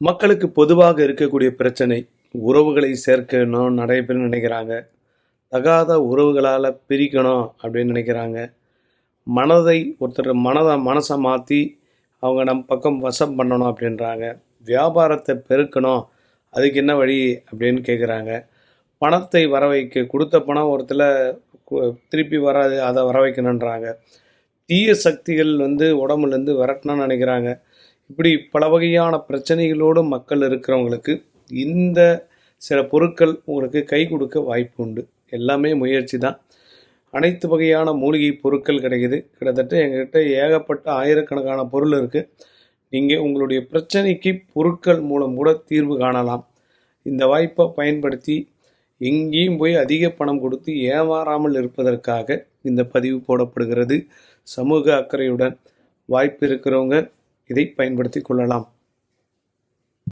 மக்களுக்கு பொதுவாக இருக்கக்கூடிய பிரச்சனை உறவுகளை சேர்க்கணும் நிறைய பேர் நினைக்கிறாங்க. தகாத உறவுகளால் பிரிக்கணும் அப்படின்னு நினைக்கிறாங்க. மனதை ஒருத்தர் மனதை மனசை மாற்றி அவங்க நம் பக்கம் வசம் பண்ணணும் அப்படின்றாங்க. வியாபாரத்தை பெருக்கணும் அதுக்கு என்ன வழி அப்படின்னு கேட்குறாங்க பணத்தை வர வைக்க கொடுத்த பணம் ஒருத்தர் திருப்பி வராது அதை வர வைக்கணுன்றாங்க தீய சக்திகள் வந்து உடம்புலேருந்து விரட்டணும்னு நினைக்கிறாங்க. இப்படி பல வகையான பிரச்சனைகளோடு மக்கள் இருக்கிறவங்களுக்கு இந்த சில பொருட்கள் உங்களுக்கு கை கொடுக்க வாய்ப்பு உண்டு. எல்லாமே முயற்சி தான். அனைத்து வகையான மூலிகை பொருட்கள் கிடைக்குது. கிட்டத்தட்ட எங்ககிட்ட ஏகப்பட்ட ஆயிரக்கணக்கான பொருள் இருக்குது நீங்கள் உங்களுடைய பிரச்சனைக்கு பொருட்கள் மூலம் கூட தீர்வு காணலாம். இந்த வாய்ப்பை பயன்படுத்தி எங்கேயும் போய் அதிக பணம் கொடுத்து ஏமாறாமல் இருப்பதற்காக இந்த பதிவு போடப்படுகிறது. சமூக அக்கறையுடன் வாய்ப்பு இருக்கிறவங்க இதை பயன்படுத்தி கொள்ளலாம்.